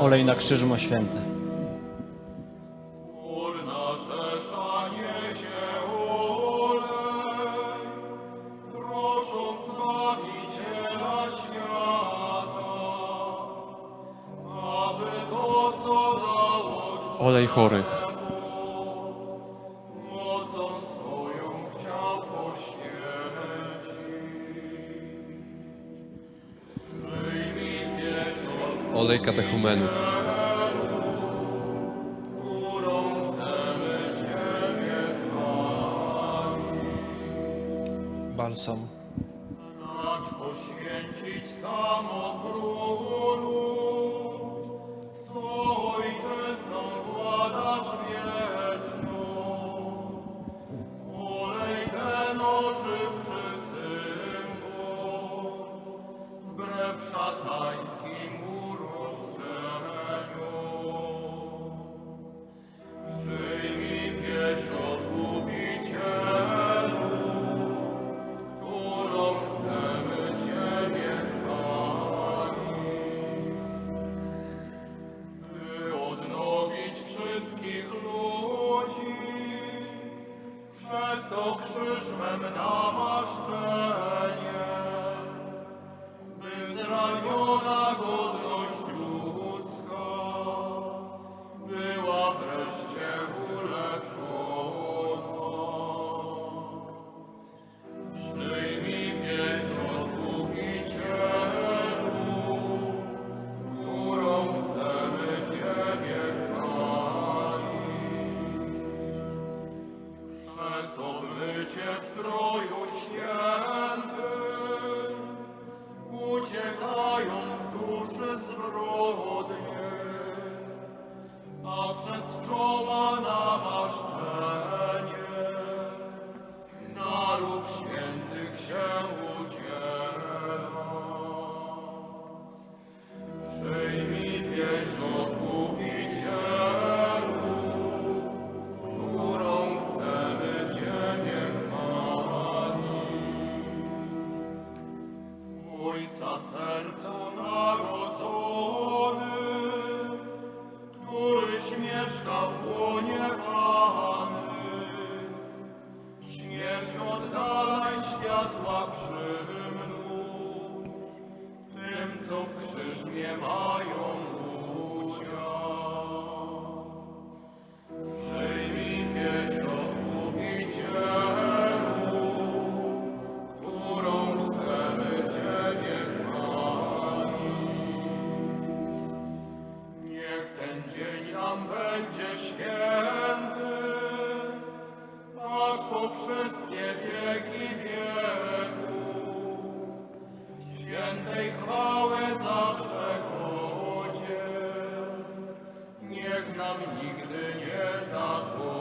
Olej na krzyżu ma święte. Górna rzesza niesie olej, prosząc Olej katechumenów. którą chcemy Ciebie Balsam. Racz poświęcić samo królu, co ojczyzną władasz wieczną. Olej ten ożywczy symbol, wbrew szatańskiemu namaszczenie, by zraniona godność Obmycie w stroju świętym. Uciekają duszy zbrodnie, a przez czoła namaszczenie Ojca sercu narodzony, któryś mieszka w łonie Panny, śmierć oddalaj światła przymnóż, tym, co w krzyżmie mają udział. Pan będzie święty, aż po wszystkie wieki wieku. Świętej chwały zawsze Godzie, niech nam nigdy nie zapomni.